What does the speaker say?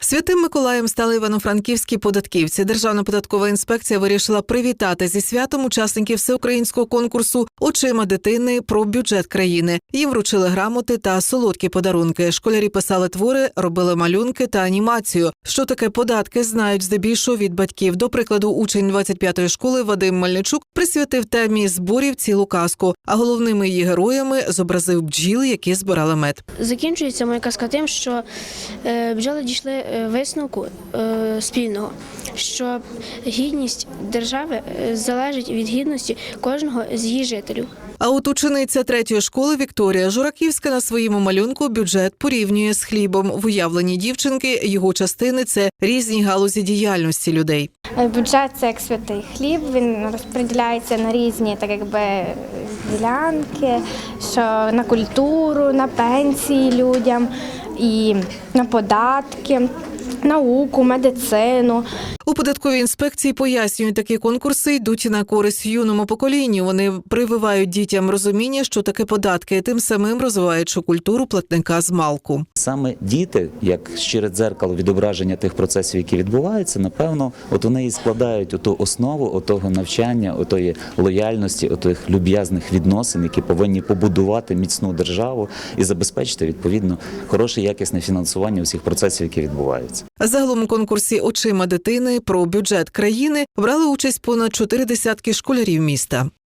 Святим Миколаєм стали івано-франківські податківці. Державна податкова інспекція вирішила привітати зі святом учасників всеукраїнського конкурсу Очима дитини про бюджет країни. Їм вручили грамоти та солодкі подарунки. Школярі писали твори, робили малюнки та анімацію. Що таке податки, знають здебільшого від батьків. До прикладу, учень 25-ї школи Вадим Мельничук присвятив темі зборів цілу казку. А головними її героями зобразив бджіл, які збирали мед. Закінчується моя казка тим, що е, бджоли дійшли е, висновку е, спільного, що гідність держави е, залежить від гідності кожного з її жителів. А от учениця третьої школи Вікторія Жураківська на своєму малюнку бюджет порівнює з хлібом. В уявленні дівчинки його частини це різні галузі діяльності людей. Бюджет це як святий хліб, він розподіляється на різні так якби ділянки, що на культуру, на пенсії людям і на податки, науку, медицину. У податковій інспекції пояснюють, такі конкурси йдуть на користь юному поколінню. Вони прививають дітям розуміння, що таке податки, тим самим розвиваючи культуру платника з малку. Саме діти, як щире дзеркало відображення тих процесів, які відбуваються, напевно, от вони і складають оту основу отого навчання, отої лояльності, отих люб'язних відносин, які повинні побудувати міцну державу і забезпечити відповідно хороше якісне фінансування всіх процесів, які відбуваються. Загалом у конкурсі Очима дитини про бюджет країни брали участь понад чотири десятки школярів міста.